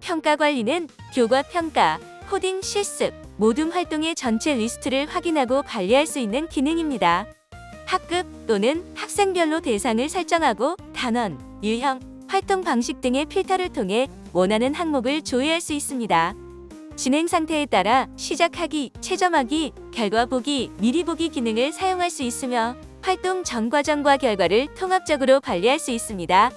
평가 관리는 교과 평가, 코딩 실습, 모든 활동의 전체 리스트를 확인하고 관리할 수 있는 기능입니다. 학급 또는 학생별로 대상을 설정하고 단원, 유형, 활동 방식 등의 필터를 통해 원하는 항목을 조회할 수 있습니다. 진행 상태에 따라 시작하기, 채점하기, 결과 보기, 미리 보기 기능을 사용할 수 있으며 활동 전 과정과 결과를 통합적으로 관리할 수 있습니다.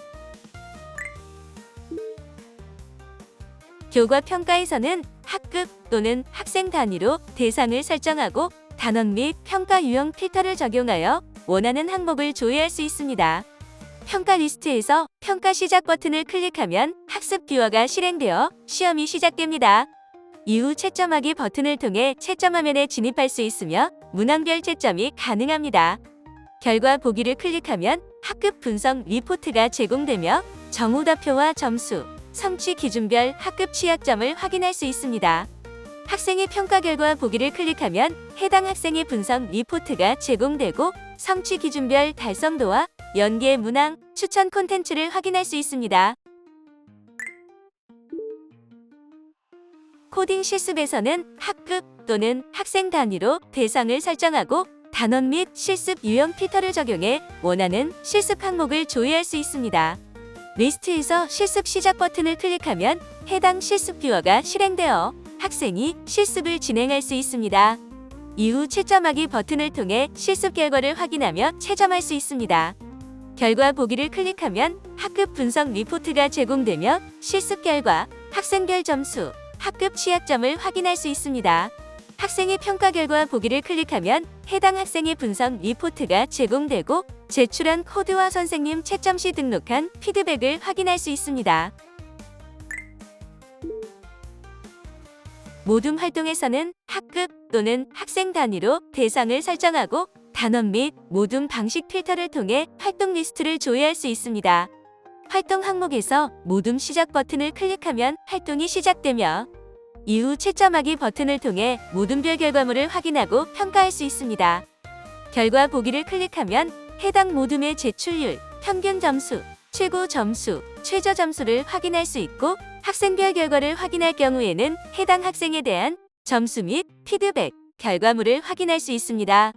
교과 평가에서는 학급 또는 학생 단위로 대상을 설정하고 단원 및 평가 유형 필터를 적용하여 원하는 항목을 조회할 수 있습니다. 평가 리스트에서 평가 시작 버튼을 클릭하면 학습 뷰어가 실행되어 시험이 시작됩니다. 이후 채점하기 버튼을 통해 채점 화면에 진입할 수 있으며 문항별 채점이 가능합니다. 결과 보기를 클릭하면 학급 분석 리포트가 제공되며 정오답표와 점수, 성취 기준별 학급 취약점을 확인할 수 있습니다. 학생의 평가 결과 보기를 클릭하면 해당 학생의 분석 리포트가 제공되고 성취 기준별 달성도와 연계 문항, 추천 콘텐츠를 확인할 수 있습니다. 코딩 실습에서는 학급 또는 학생 단위로 대상을 설정하고 단원 및 실습 유형 필터를 적용해 원하는 실습 항목을 조회할 수 있습니다. 리스트에서 실습 시작 버튼을 클릭하면 해당 실습 뷰어가 실행되어 학생이 실습을 진행할 수 있습니다. 이후 채점하기 버튼을 통해 실습 결과를 확인하며 채점할 수 있습니다. 결과 보기를 클릭하면 학급 분석 리포트가 제공되며 실습 결과, 학생별 점수, 학급 취약점을 확인할 수 있습니다. 학생의 평가 결과 보기를 클릭하면 해당 학생의 분석 리포트가 제공되고 제출한 코드와 선생님 채점 시 등록한 피드백을 확인할 수 있습니다. 모든 활동에서는 학급 또는 학생 단위로 대상을 설정하고 단원 및 모든 방식 필터를 통해 활동 리스트를 조회할 수 있습니다. 활동 항목에서 모둠 시작 버튼을 클릭하면 활동이 시작되며 이후 채점하기 버튼을 통해 모둠별 결과물을 확인하고 평가할 수 있습니다. 결과 보기를 클릭하면 해당 모둠의 제출률, 평균 점수, 최고 점수, 최저 점수를 확인할 수 있고 학생별 결과를 확인할 경우에는 해당 학생에 대한 점수 및 피드백, 결과물을 확인할 수 있습니다.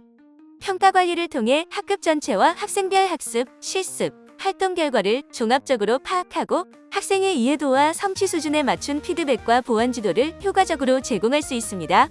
평가 관리를 통해 학급 전체와 학생별 학습, 실습, 활동 결과를 종합적으로 파악하고 학생의 이해도와 성취 수준에 맞춘 피드백과 보완 지도를 효과적으로 제공할 수 있습니다.